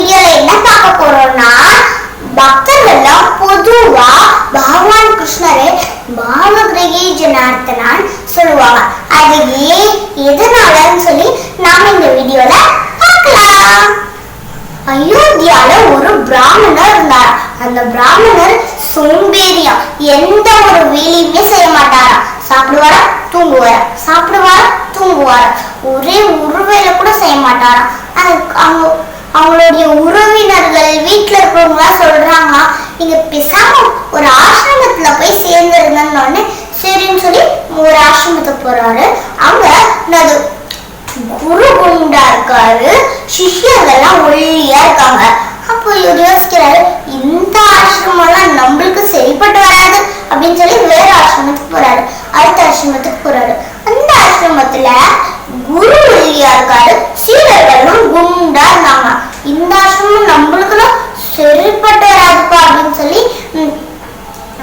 வீடியோல என்ன பார்க்க போறோம்னா பக்தர்கள்லாம் பொதுவா பகவான் கிருஷ்ணரை பாலகிரகி ஜனார்த்தனான் சொல்லுவாங்க. அது ஏன் எதனாலன்னு சொல்லி நாம இந்த வீடியோல பார்க்கலாம். அயோத்தியால ஒரு பிராமணர் இருந்தார் அந்த பிராமணர் சோம்பேறியா. எந்த ஒரு வேலையுமே செய்ய மாட்டாரா. சாப்பிடுவாரா? தூங்குவாரா? சாப்பிடுவாரா? தூங்குவாரா? ஒரே ஒரு வேலை கூட செய்ய மாட்டாரா அது அவங்க அவங்களுடைய உறவினர்கள் வீட்டுல இருக்கிறவங்க சொல்றாங்க நீங்க பேசாம ஒரு ஆசிரமத்துல போய் சேர்ந்துருங்கன்னு சரின்னு சொல்லி ஒரு ஆசிரமத்துக்கு போறாரு. அவங்க அது குரு குண்டா இருக்காரு. சிஷியர்கள்லாம் ஒல்லியா இருக்காங்க. அப்போ இவர் யோசிக்கிறாரு இந்த ஆசிரமம்லாம் நம்மளுக்கு சரிப்பட்டு வராது அப்படின்னு சொல்லி வேற ஆசிரமத்துக்கு போறாரு. அடுத்த ஆசிரமத்துக்கு போறாரு. அந்த ஆசிரமத்துல குரு ஒல்லியா இருக்காரு. சீடர்களும் குண்டா இருந்தாங்க. சரிப்பட்டு வராதுப்பா அப்படின்னு சொல்லி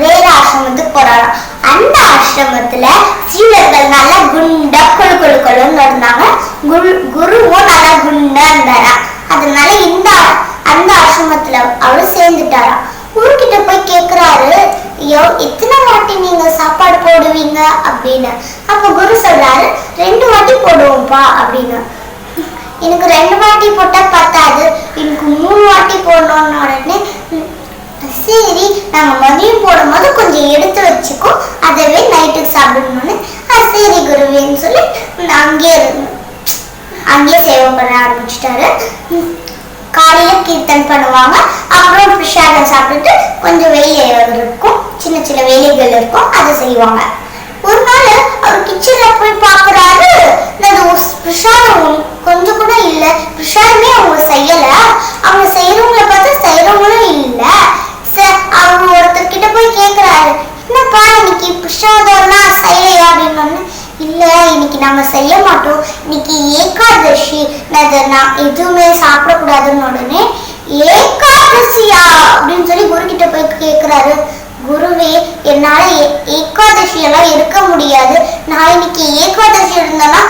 வேற ஆசிரமத்துக்கு போறாராம் அந்த ஆசிரமத்துல சீடர்கள் நல்லா குண்டா கொழு கொழு கொழுன்னு இருந்தாங்க. குரு குருவும் நல்லா குண்டா இருந்தாரா? அதனால இந்த அந்த ஆசிரமத்துல அவரு சேர்ந்துட்டாராம் ஊர்கிட்ட போய் கேக்குறாரு ஐயோ எத்தனை வாட்டி நீங்க சாப்பாடு போடுவீங்க? அப்படின்னு. அப்ப குரு சொல்றாரு ரெண்டு வாட்டி போடுவோம்ப்பா அப்படின்னு. எனக்கு ரெண்டு வாட்டி போட்டா பத்தாது. எனக்கு மூணு வாட்டி போடணும்னு உடனே சரி நாங்க மதியம் போடும்போது கொஞ்சம் எடுத்து வச்சுக்கோ. அதவே நைட்டுக்கு சாப்பிடணும்னு சரி குருவேன்னு சொல்லி அங்கேயே அங்கேயே சேவை பண்ண ஆரம்பிச்சிட்டாரு. ம், காலையில கீர்த்தன் பண்ணுவாங்க. அப்புறம் பிரசாதம் சாப்பிட்டுட்டு கொஞ்சம் வேலைகள் இருக்கும். சின்ன சின்ன வேலைகள் இருக்கும். அதை செய்வாங்க. ஒரு நாள் அவர் கிச்சன்ல போய் பாக்குறாரு நான் உஸ்- பிரசாதம் கொஞ்சம் கூட இல்ல. பிரசாதமே அவங்க செய்யல. அவங்க செய்யறவங்கள பார்த்து செய்யறவங்களும் இல்ல. அவங்க ஒருத்தர் கிட்ட போய் கேக்குறாரு. என்னப்பா இன்னைக்கு பிரசாதம்லாம் செய்யலையா அப்படின்னு. இல்ல இன்னைக்கு நாங்க செய்ய மாட்டோம். இன்னைக்கு ஏகாதசி. நான் எதுவுமே சாப்பிடக்கூடாதுன்னு உடனே ஏகாதசியா அப்படின்னு சொல்லி குரு கிட்ட போய் கேக்குறாரு. குருவே என்னால ஏகாதசி எல்லாம் இருக்க முடியாது. நான் இன்னைக்கு ஏகாதசி இருந்தேன்னா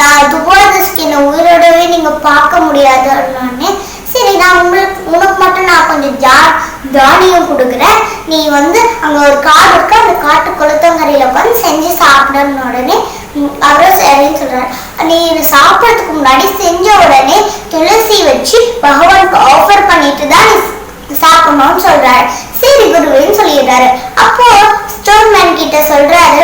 நான் துபாதசிக்கு என்ன உயிரோடவே நீங்க பார்க்க முடியாது அப்படின்னு சரி நான் உங்களுக்கு உனக்கு மட்டும் நான் கொஞ்சம் ஜா தானியம் கொடுக்குறேன். நீ வந்து அங்க ஒரு காடு இருக்கு அந்த காட்டு குளத்தங்கரையில வந்து செஞ்சு சாப்பிடணும் உடனே அவரும் சரின்னு சொல்றாரு. நீ சாப்பிட்றதுக்கு சாப்பிடறதுக்கு முன்னாடி செஞ்ச உடனே துளசி வச்சு பகவானுக்கு ஆஃபர் பண்ணிட்டு தான் நீ சாப்பிடணும்னு சொல்றாரு. சரி குருவின்னு சொல்லிடுறாரு. அப்போ ஸ்டோன்மேன் கிட்ட சொல்றாரு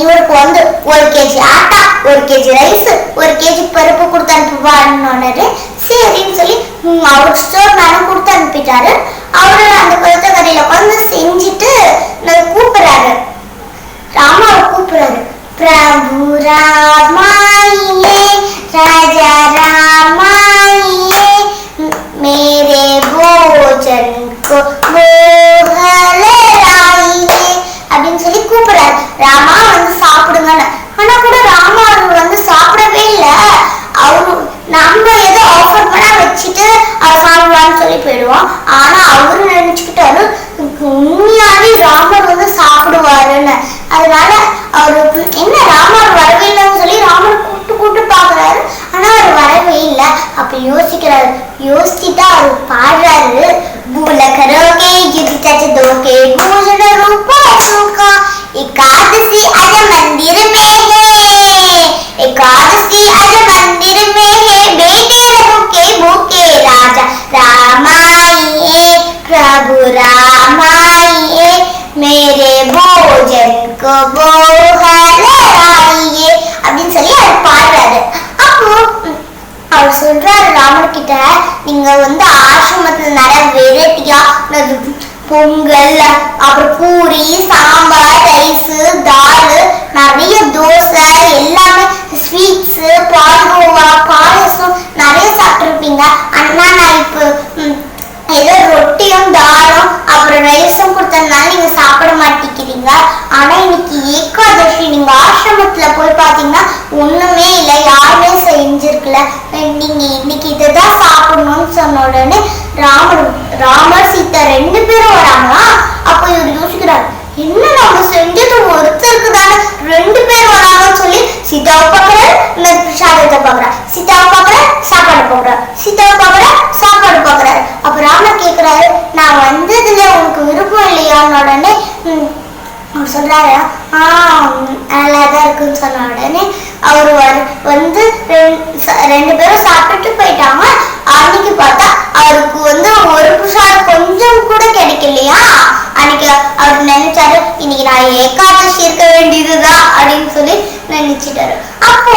இவருக்கு வந்து ஒரு கேஜி ஆட்டா ஒரு கேஜி ரைஸ் ஒரு கேஜி பருப்பு கொடுத்து அனுப்புவாருன்னு சரின்னு சொல்லி அவருக்கு ஸ்டோர் மேனும் கொடுத்து அனுப்பிட்டாரு. அவரு அந்த கொளுத்த கடையில உட்காந்து செஞ்சுட்டு கூப்பிடுறாரு. ராமாவை கூப்பிடுறாரு. பிரபு ராமாயே ராஜா நம்ம எது ஆஃபர் பண்ணா வச்சுட்டு அவர் சாப்பிடலாம்னு சொல்லி போயிடுவோம். ஆனா அவரு நினைச்சுக்கிட்டாரு உண்மையாவே ராமர் வந்து சாப்பிடுவாருன்னு. அதனால அவருக்கு என்ன ராமர் வரவே இல்லைன்னு சொல்லி ராமர் கூப்பிட்டு கூப்பிட்டு பாக்குறாரு ஆனா அவர் வரவே இல்லை. அப்ப யோசிக்கிறாரு. யோசிச்சுட்டு அவர் பாடுறாரு. பூல கரோகே யுதி தோகே பூஷண ரூபா ஏகாதசி அத மந்திரம் प्रभु रामाइए मेरे भोजन को बोहलाइए அப்படின்னு சொல்லி அவர் பாடுறாரு அப்போ ம், அவர் சொல்றாரு ராமர் கிட்ட நீங்க வந்து ஆசிரமத்துல நிறைய வெரைட்டியா பொங்கல் அப்புறம் பூரி சாம்பார் ரைஸ் தால் நிறைய தோசை எல்லாமே ஸ்வீட்ஸ் பால்கோவா பாயசம் நிறைய சாப்பிட்டுருப்பீங்க ஆனா நான் இப்போ ரைஸும் கொடுத்ததுனால நீங்க சாப்பிட மாட்டேங்கிறீங்க. ஆனா இன்னைக்கு ஏகாதசி நீங்க ஆசிரமத்துல போய் பாத்தீங்கன்னா ஒண்ணுமே இல்லை யாருமே செஞ்சிருக்கல. நீங்க இன்னைக்கு இதுதான் சாப்பிடணும்னு சொன்ன உடனே ராமர் ராமர் சீதா ரெண்டு பேரும் வராங்களா? அப்ப இவர் யோசிக்கிறார் என்ன நம்ம செஞ்சது? ஒருத்தருக்கு தானே ரெண்டு பேர் வராங்கன்னு சொல்லி சீதாவை பார்க்கறாரு இந்த பிரசாதத்தை பார்க்கறா சீதாவை பார்க்கற சாப்பாடு போடுறா சீதாவை பார்க்கற சாப்பாடு நல்லா தான் இருக்குன்னு சொன்ன உடனே அவர் வரு- வந்து ரெண்- ச- ரெண்டு பேரும் சாப்பிட்டுட்டு போயிட்டாங்க அன்னைக்கு பார்த்தா அவருக்கு வந்து ஒரு புஷார் கொஞ்சம் இருக்கு இல்லையா அன்னைக்கு அவர் நினைச்சாரு இன்னைக்கு நான் ஏகாதசி இருக்க வேண்டியதுதான் அப்படின்னு சொல்லி நினைச்சிட்டாரு. அப்போ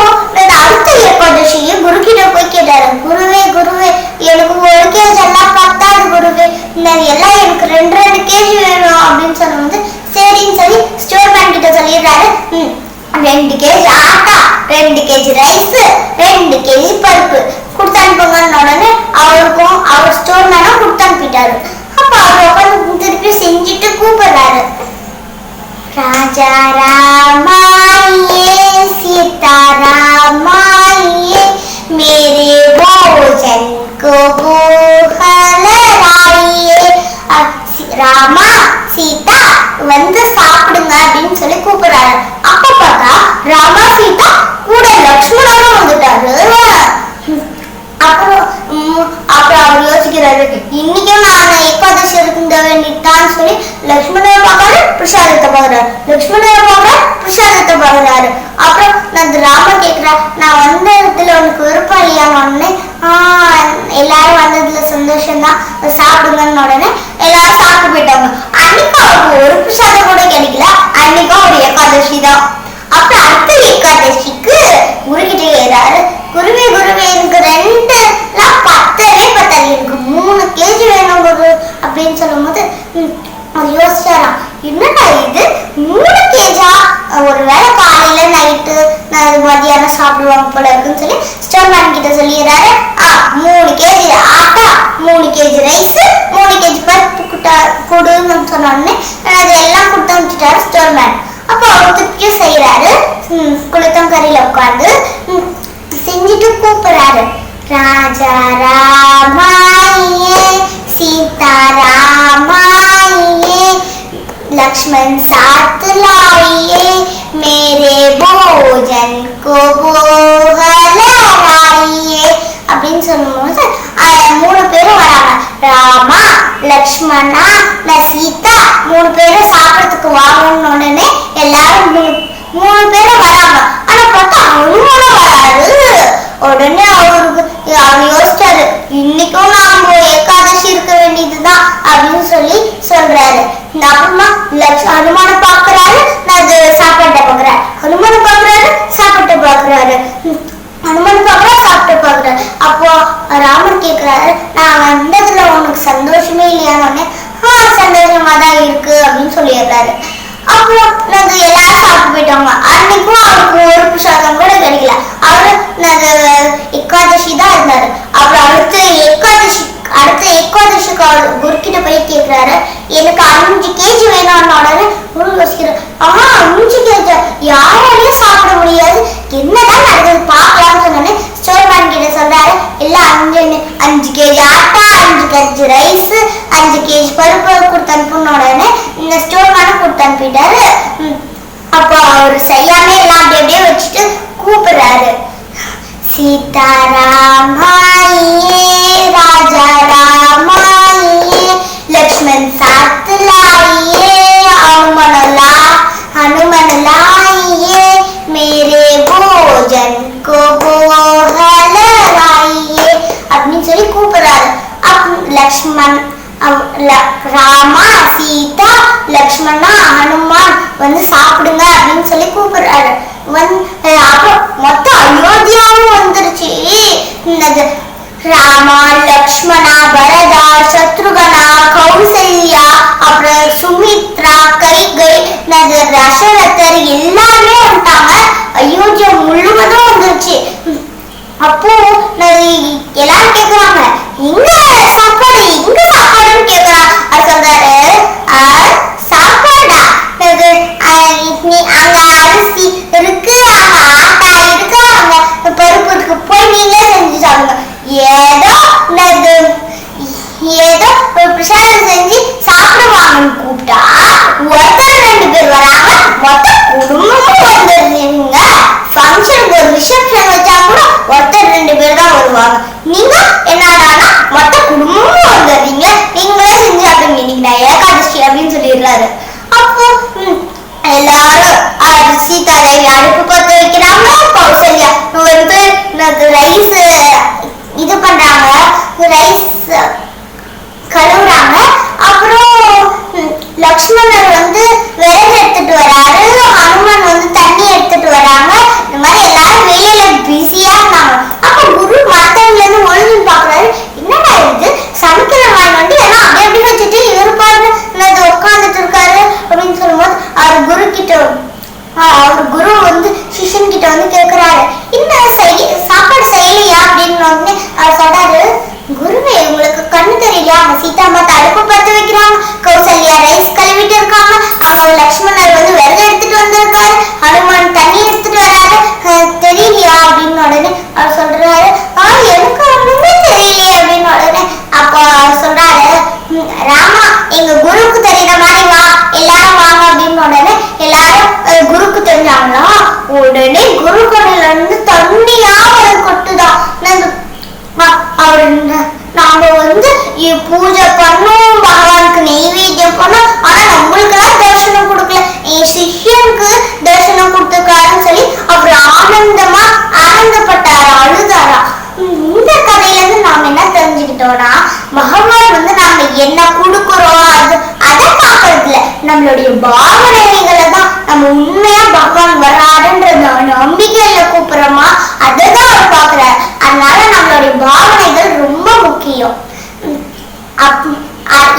அடுத்த ஏகாதசியை குரு கிட்ட போய் கேட்டாரு குருவே குருவே எனக்கு ஒரு கேஜி எல்லாம் பத்தாது குருவே. நான் எல்லாம் எனக்கு ரெண்டு ரெண்டு கேஜி வேணும் அப்படின்னு சொல்லும்போது சரின்னு சொல்லி ஸ்டோர் மேன் கிட்ட சொல்லிடுறாரு. "ம், ரெண்டு கேஜி ஆட்டா ரெண்டு கேஜி ரைஸ் ரெண்டு கேஜி பருப்பு. கொடுத்து அனுப்புங்கன்னு உடனே அவருக்கும் அவர் ஸ்டோர் மேனும் கொடுத்து அனுப்பிட்டாரு அப்ப அவர் உட்காந்து திருப்பி செஞ்சுட்டு கூப்பிடுறாரு ராஜா ராமாயே சீதா ராமாயே மேரே போஜன் கோ போகலராயே ராமா சீதா வந்து சாப்பிடுங்க அப்படின்னு சொல்லி கூப்பிடுறாரு. அப்ப பார்த்தா ராமா சீதா கூட லக்ஷ்மணனும் வந்துட்டாரு. அப்புறம் அப்புறம் அவர் யோசிக்கிறாரு இன்னைக்கும் நான் ஏகாதசி இருக்க வேண்டியதான்னு சொல்லி லக்ஷ்மணர் பார்க்கறாரு பிரசாதத்தை பார்க்கறாரு. லக்ஷ்மணர் பார்க்கறாரு பிரசாதத்தை பார்க்கறாரு. அப்புறம் நான் ராம கேட்கிறா நான் வந்த இடத்துல உனக்கு விருப்பம் இல்லையான்னு உடனே ஆஹ் எல்லாரும் வந்ததுல சந்தோஷம் தான் சாப்பிடுங்கன்னு உடனே எல்லாரும் சாப்பிட்டு போயிட்டாங்க. அன்னைக்கு அவருக்கு ஒரு பிரசாதம் கூட கிடைக்கல. அன்னைக்கும் ஒரு ஏகாதசி தான். அப்புறம் அடுத்த ஏகாதசிக்கு குருகிட்ட ஏறாரு குருவே குருவே எனக்கு ரெண்டு எல்லாம் பத்தவே பத்தாது எனக்கு மூணு கேஜி வேணும் குரு அப்படின்னு சொல்லும்போது அவர் யோசிச்சாராம் என்னடா இது? மூணு கேஜா? ஒருவேளை காலையில நைட்டு மதியானம் சாப்பிடுவாங்க போல இருக்குன்னு சொல்லி ஸ்டோர்மேன் கிட்ட சொல்லிடுறாரு. ஆ மூணு கேஜி ஆட்டா மூணு கேஜி ரைஸ் மூணு கேஜி பருப்பு குட்டா கொடுன்னு சொன்ன உடனே அது எல்லாம் கொடுத்து அனுப்பிச்சிட்டாரு ஸ்டோர்மேன் அப்போ அவர் திருப்பியும் செய்யறாரு குளித்தங்கரையில உட்காந்து செஞ்சுட்டு கூப்பிடுறாரு. ராஜா ராமா लक्ष्मण साथ लाइए मेरे भोजन को बोहलाइए அப்படின்னு சொல்லும்போது அஹ், மூணு பேரும் வராங்க ராமா லக்ஷ்மணா நான் சீதா மூணு பேரும் சாப்பிடறதுக்கு வாங்கணும்னு உடனே எல்லாரும் மூணு மூணு பேரும் வராங்க ஆனா பார்த்தா அவனும் வராரு உடனே அவருக்கு அவர் யோசிச்சாரு இன்னைக்கும் நாம ஏகாதசி இருக்க வேண்டியதுதான் அப்படின்னு சொல்லி சொல்றாரு நான் அப்புறமா லட்ச ஹனுமான பாக்குறாரு நான் அது சாப்பாட்டை பாக்குறாரு ஹனுமான பாக்குறாரு சாப்பாட்டை பாக்குறாரு ம், ஹனுமான் சாப்பிட்டு பாக்குறாரு அப்போ ராமர் கேக்குறாரு நான் வந்ததுல உனக்கு சந்தோஷமே இல்லையான்னு உடனே, ஆ சந்தோஷமா தான் இருக்கு அப்படின்னு சொல்லிடுறாரு. அப்புறம் நாங்க எல்லாரும் சாப்பிட்டு போயிட்டோங்க அன்னைக்கும் அவருக்கு ஒரு பிரசாதம் கூட கிடைக்கல. அவரு நாங்க ஏகாதசி தான் இருந்தாரு. அப்புறம் அடுத்த ஏகாதசி அடுத்து எக்வாதர்ஷ குருக்கிட்ட போய் கேட்கிறாரு எனக்கு அஞ்சு கேஜி வேணும்னு உடனே குரு யோசிக்கிறார். ஆமா அஞ்சு கேஜி யாராலையும் சாப்பிட முடியாது. என்னதான் நடந்தது பார்க்கலாம்னு சொன்னோன்னே ஸ்டோர்மேன் கிட்ட சொல்றாரு. எல்லாம் அஞ்சு அஞ்சு கேஜி ஆட்டா அஞ்சு கேஜி ரைஸ் அஞ்சு கேஜி பருப்பு கொடுத்து அனுப்புன உடனே இந்த ஸ்டோர்மேனும் கொடுத்து அனுப்பிட்டாரு அப்போ அவர் செய்யாம எல்லாம் அப்படி அப்படியே வச்சுட்டு கூப்பிடுறாரு. சீதாராமாயே ராமா லக்ஷ்மணா பரதா சத்ருகனா கௌசல்யா அப்புறம் சுமித்ரா கைகை என்னது தசரதர் எல்லாருமே வந்துட்டாங்க அயோத்தியா முழுவதும் வந்துருச்சு அப்போ எல்லாரும் கேக்குறாங்க Profesor. வைக்கிறாங்க. சீதாமா தடுப்பு பத்து வைக்கிறாங்க. கௌசல்யா இந்த கதையில இருந்து நாம என்ன தெரிஞ்சுக்கிட்டோம்னா முகமது வந்து நாம என்ன கொடுக்குறோம் அது அதை பார்க்கறது இல்ல நம்மளுடைய பாவனைகளை தான் நம்ம உண்மையா பகவான் வர்றாருன்ற நம்பிக்கையில கூப்பிடுறோமா? அதைதான் அவர் பார்க்கிறார். அதனால நம்மளுடைய பாவனைகள் ரொம்ப முக்கியம்.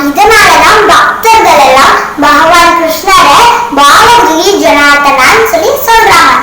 இதனாலதான் பக்தர்கள் எல்லாம் பகவான் கிருஷ்ணரை பாவகிரி ஜனார்த்தனான்னு சொல்லி சொல்றாங்க.